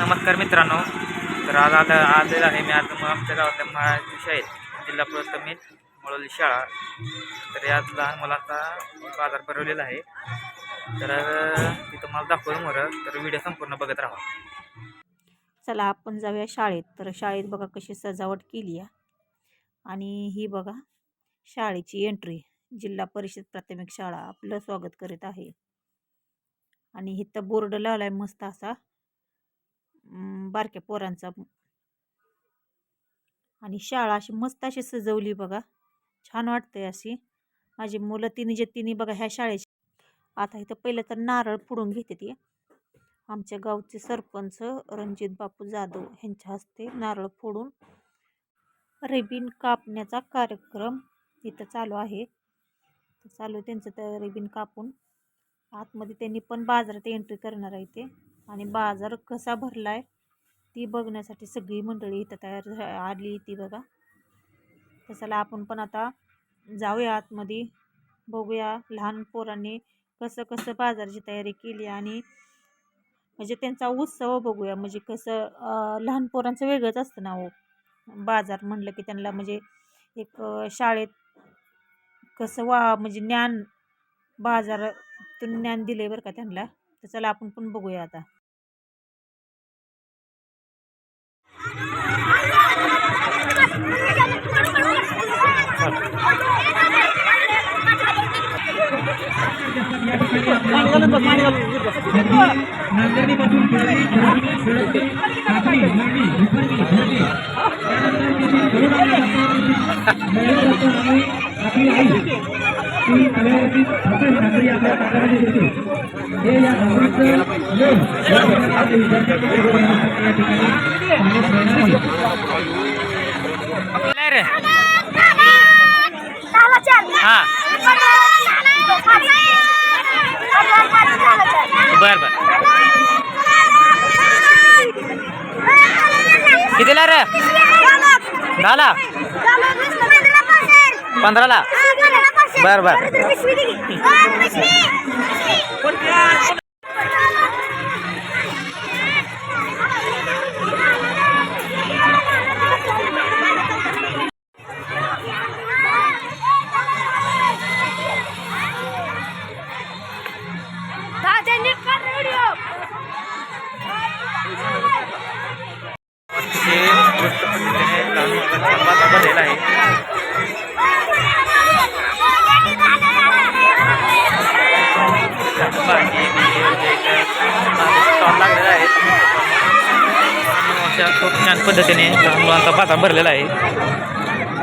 नमस्कार मित्रांनो. तर आज आता आज आहे मी आज मग आमच्या गावातल्या महाराष्ट्र शाळेत जिल्हा प्रथमित मळवली शाळा. तर यात लहान मुलांचा बाजार भरवलेला आहे. तर मी तुम्हाला दाखवून मोरं तर व्हिडिओ संपूर्ण बघत राहा. चला आपण जाऊया शाळेत. तर शाळेत बघा कशी सजावट केली आहे. आणि ही बघा शाळेची एंट्री जिल्हा परिषद प्राथमिक शाळा. आपलं स्वागत करीत आहे. आणि इथं बोर्ड लावलाय मस्त असा. बारक्या पोरांचा. आणि शाळा अशी मस्त अशी सजवली बघा. छान वाटतंय अशी. माझी मुलं तिने जे तिने बघा ह्या शाळेची. आता इथं पहिलं तर नारळ फोडून घेते ती. आमच्या गावचे सरपंच रणजित बापू जाधव यांच्या हस्ते नारळ फोडून रेबीन कापण्याचा कार्यक्रम इथं चालू आहे. चालू आहे त्यांचं तर रेबीन कापून आतमध्ये त्यांनी पण बाजारात एंट्री करणार आहे ते. आणि बाजार कसा भरला आहे ती बघण्यासाठी सगळी मंडळी इथं तयार झा- आली ती बघा. तसाला आपण पण आता जाऊया आतमध्ये बघूया लहान पोरांनी कसं कसं बाजाराची तयारी केली आणि म्हणजे त्यांचा उत्सव बघूया. म्हणजे कसं लहान पोरांचं वेगळंच असतं ना हो. बाजार म्हणलं की त्यांना म्हणजे एक शाळेत कसं वा म्हणजे ज्ञान बाजारातून ज्ञान दिलं आहे बरं का त्यांना. तर चला आपण पण बघूया आता. नांदर्डीपासून खेळली खेळली खेळली कापडी भरली भरली भरली त्यानंतर तिची करून आणि आपली आई ती तळ्यावरती भगवान ठाकरे आपल्या ताटामध्ये होती हे या भावनाचं योग या ठिकाणी रे हां बरं बरं कितीला रे? दहाला? पंधराला. बरं बरं. पद्धतीने लहान मुलांचा बाजार भरलेला आहे बाकी स्टॉल लागलेला आहे अशा खूप छान पद्धतीने लहान मुलांचा बाजार भरलेला आहे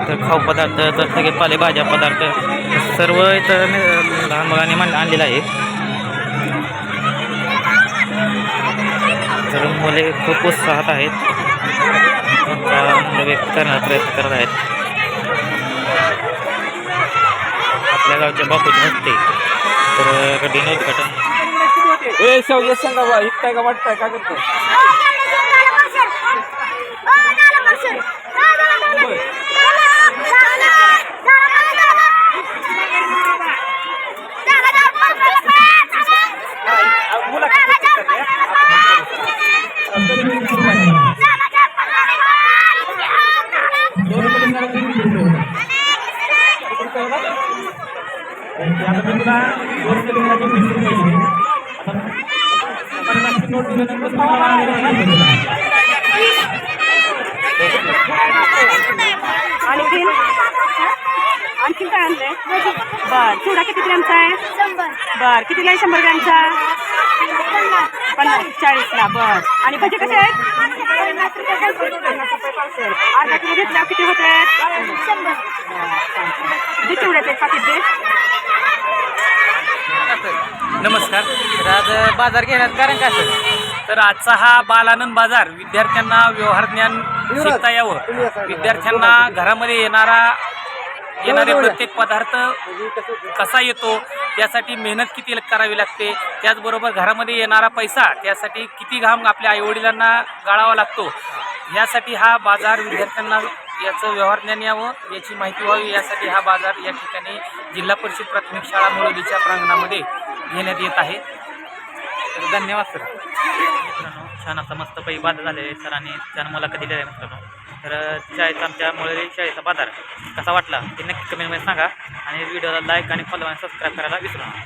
तर खाऊ पदार्थ तर सगळे पालेभाज्या पदार्थ सर्व इथं न- लहान मुलांनी मान आणलेलं आहे तर मुले खूप उत्साहात आहेत म्हणजे त्यांचा आनंद प्रयत्न करत आहेत. आपल्या गावच्या बापूच्या हस्ते तर कठीण उद्घाटन ए शेवगे सांगा बा इकताय का वाटताय का करतो आणखीन आणखीन काय आणलंय बरं चिवडा किती ग्रॅमचा आहे बर कितीला आहे शंभर ग्रॅमचा पन्नास चाळीसला बर आणि भजी कसे आहेत अर्धा किलो घेतल्या किती होते दे चिवड्याचे पाकिट दे नमस्कार तर आज बाजार घेण्यात कारण काय असेल? तर आजचा हा बालानंद बाजार विद्यार्थ्यांना व्यवहार ज्ञान शिकता यावं. विद्यार्थ्यांना घरामध्ये येणारा येणारे प्रत्येक पदार्थ कसा येतो त्यासाठी मेहनत किती करावी लागते त्याचबरोबर घरामध्ये येणारा पैसा त्यासाठी किती घाम आपल्या आईवडिलांना गाळावा लागतो. यासाठी हा बाजार विद्यार्थ्यांना याचं व्यवहार ज्ञान यावं याची माहिती व्हावी. यासाठी हा बाजार या ठिकाणी जिल्हा परिषद प्राथमिक शाळा मुळोलीच्या प्रांगणामध्ये घेण्यात येत आहे. तर धन्यवाद सर. छान असा मस्त पैकी बाजार झाले आहे सरांनी छान मुलाखत दिलेला आहे मित्रांनो. तर शाळेचा आमच्यामुळे शाळेचा बाजार कसा वाटला ते नक्की कमेंटमध्ये सांगा आणि व्हिडिओला लाईक आणि फॉलो आणि सबस्क्राईब करायला विसरू नका.